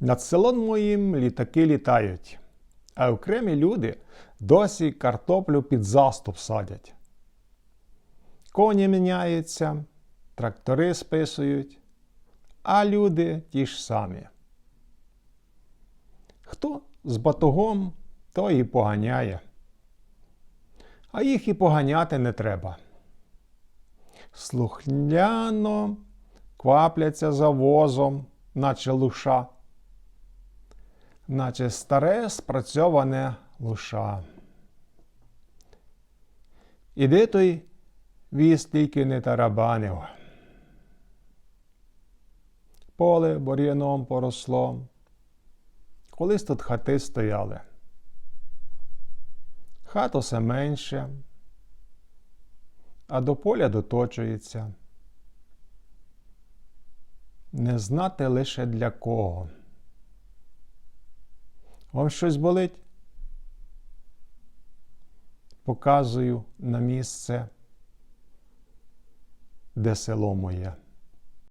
Над селом моїм літаки літають, а окремі люди досі картоплю під заступ садять. Коні міняються, трактори списують, а люди ті ж самі. Хто з батогом, той і поганяє. А їх і поганяти не треба. Слухняно квапляться за возом, наче луша, наче старе спрацьоване луша. Іди той віз тільки не тарабанив. Поле бур'яном поросло. Колись тут хати стояли. Хат усе менше, а до поля доточується. Не знати лише для кого. Вам щось болить? Показую на місце, де село моє.